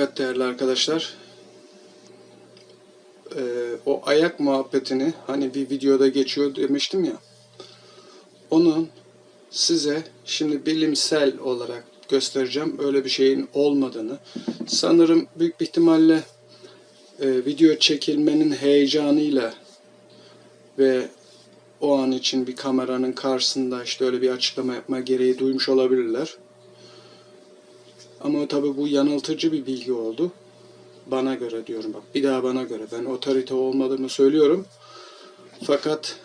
Evet değerli arkadaşlar. Ee, o ayak muhabbetini hani bir videoda geçiyor demiştim ya. Onun size şimdi bilimsel olarak göstereceğim. Öyle bir şeyin olmadığını. Sanırım büyük bir ihtimalle e, video çekilmenin heyecanıyla ve o an için bir kameranın karşısında işte öyle bir açıklama yapma gereği duymuş olabilirler. Ama tabii bu yanıltıcı bir bilgi oldu. Bana göre diyorum bak. Bir daha bana göre. Ben otorite olmadığımı söylüyorum. Fakat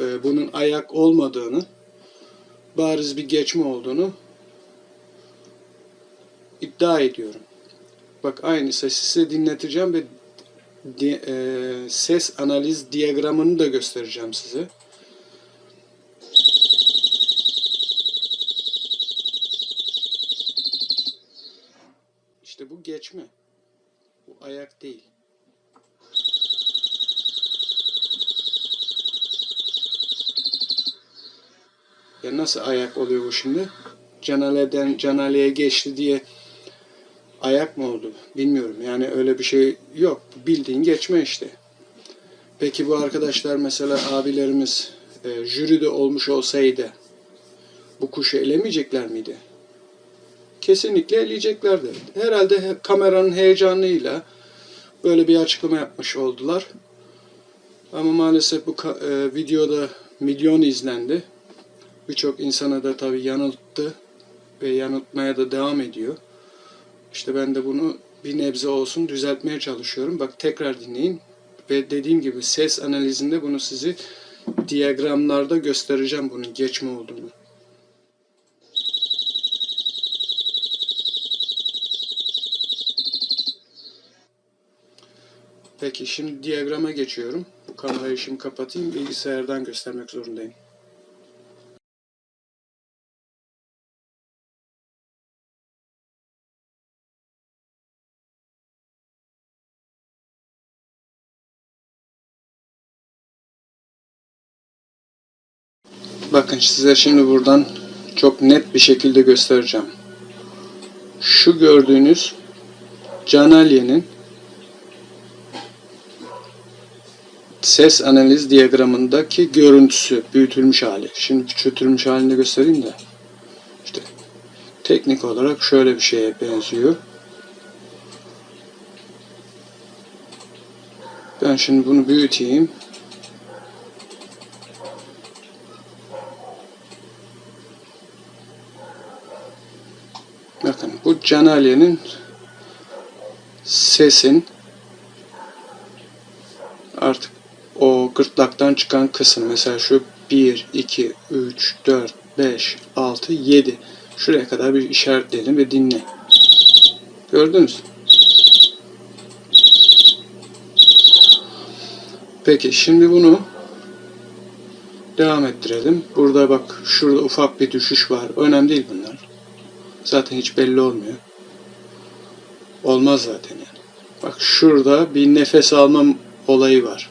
e, bunun ayak olmadığını, bariz bir geçme olduğunu iddia ediyorum. Bak aynı sesi size dinleteceğim ve di- e, ses analiz diyagramını da göstereceğim size. İşte bu geçme. Bu ayak değil. Ya nasıl ayak oluyor bu şimdi? Canale'den Canale'ye geçti diye ayak mı oldu? Bilmiyorum. Yani öyle bir şey yok. Bildiğin geçme işte. Peki bu arkadaşlar mesela abilerimiz e, jüride olmuş olsaydı bu kuşu elemeyecekler miydi? Kesinlikle eleyeceklerdi. Herhalde he- kameranın heyecanıyla böyle bir açıklama yapmış oldular. Ama maalesef bu e, videoda milyon izlendi. Birçok insana da tabii yanılttı ve yanıltmaya da devam ediyor. İşte ben de bunu bir nebze olsun düzeltmeye çalışıyorum. Bak tekrar dinleyin. Ve dediğim gibi ses analizinde bunu sizi diyagramlarda göstereceğim bunun geçme olduğunu. Peki şimdi diyagrama geçiyorum. Bu kamerayı şimdi kapatayım. Bilgisayardan göstermek zorundayım. Bakın size şimdi buradan çok net bir şekilde göstereceğim. Şu gördüğünüz Canalye'nin ses analiz diyagramındaki görüntüsü büyütülmüş hali. Şimdi küçültülmüş halini göstereyim de. İşte teknik olarak şöyle bir şeye benziyor. Ben şimdi bunu büyüteyim. Bakın bu Canalye'nin sesin o gırtlaktan çıkan kısım mesela şu 1, 2, 3, 4, 5, 6, 7 şuraya kadar bir işaretleyelim ve dinle. Gördünüz. Peki şimdi bunu devam ettirelim. Burada bak şurada ufak bir düşüş var. Önemli değil bunlar. Zaten hiç belli olmuyor. Olmaz zaten yani. Bak şurada bir nefes alma olayı var.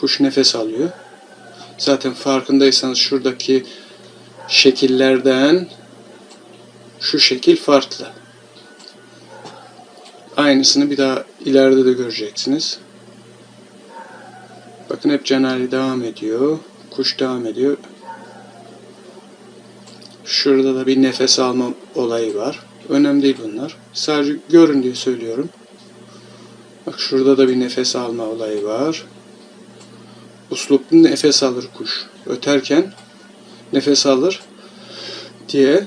Kuş nefes alıyor. Zaten farkındaysanız şuradaki şekillerden şu şekil farklı. Aynısını bir daha ileride de göreceksiniz. Bakın hep canali devam ediyor. Kuş devam ediyor. Şurada da bir nefes alma olayı var. Önemli değil bunlar. Sadece görün diye söylüyorum. Bak şurada da bir nefes alma olayı var. Usluplu nefes alır kuş. Öterken nefes alır diye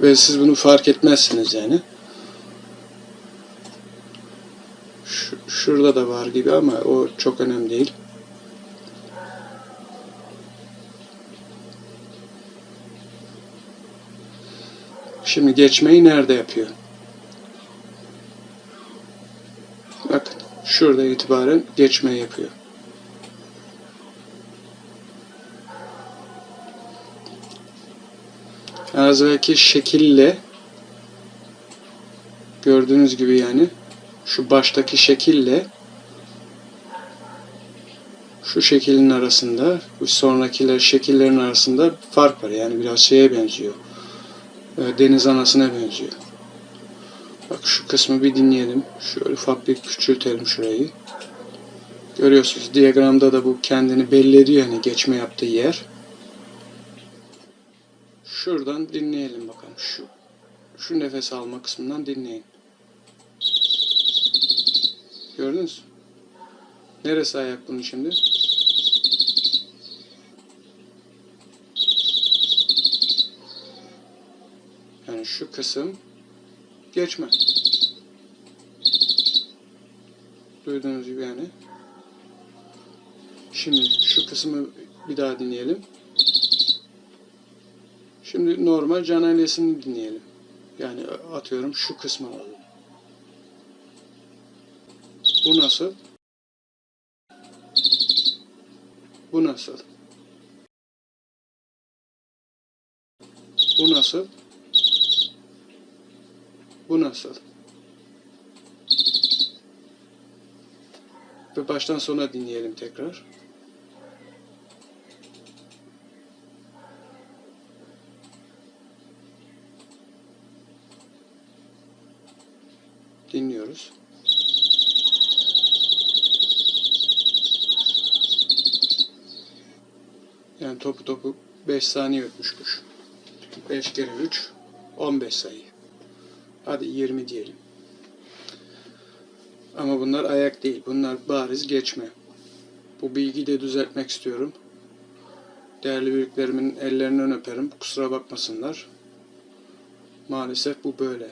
ve siz bunu fark etmezsiniz yani. Şu- şurada da var gibi ama o çok önemli değil. Şimdi geçmeyi nerede yapıyor? Bakın şurada itibaren geçme yapıyor. Az evvelki şekille gördüğünüz gibi yani şu baştaki şekille şu şekilin arasında bu sonrakiler şekillerin arasında fark var. Yani biraz şeye benziyor. e, deniz anasına benziyor. Bak şu kısmı bir dinleyelim. Şöyle ufak bir küçültelim şurayı. Görüyorsunuz diyagramda da bu kendini belli ediyor hani geçme yaptığı yer. Şuradan dinleyelim bakalım. Şu şu nefes alma kısmından dinleyin. Gördünüz mü? Neresi ayak bunun şimdi? Yani şu kısım geçme. Duyduğunuz gibi yani. Şimdi şu kısmı bir daha dinleyelim. Şimdi normal can ailesini dinleyelim. Yani atıyorum şu kısmı. Bu nasıl? Bu nasıl? Bu nasıl? Bu nasıl? Ve baştan sona dinleyelim tekrar. Dinliyoruz. Yani topu topu 5 saniye ötmüş kuş. 5 kere 3 15 sayı. Hadi 20 diyelim. Ama bunlar ayak değil. Bunlar bariz geçme. Bu bilgiyi de düzeltmek istiyorum. Değerli büyüklerimin ellerinden öperim. Kusura bakmasınlar. Maalesef bu böyle.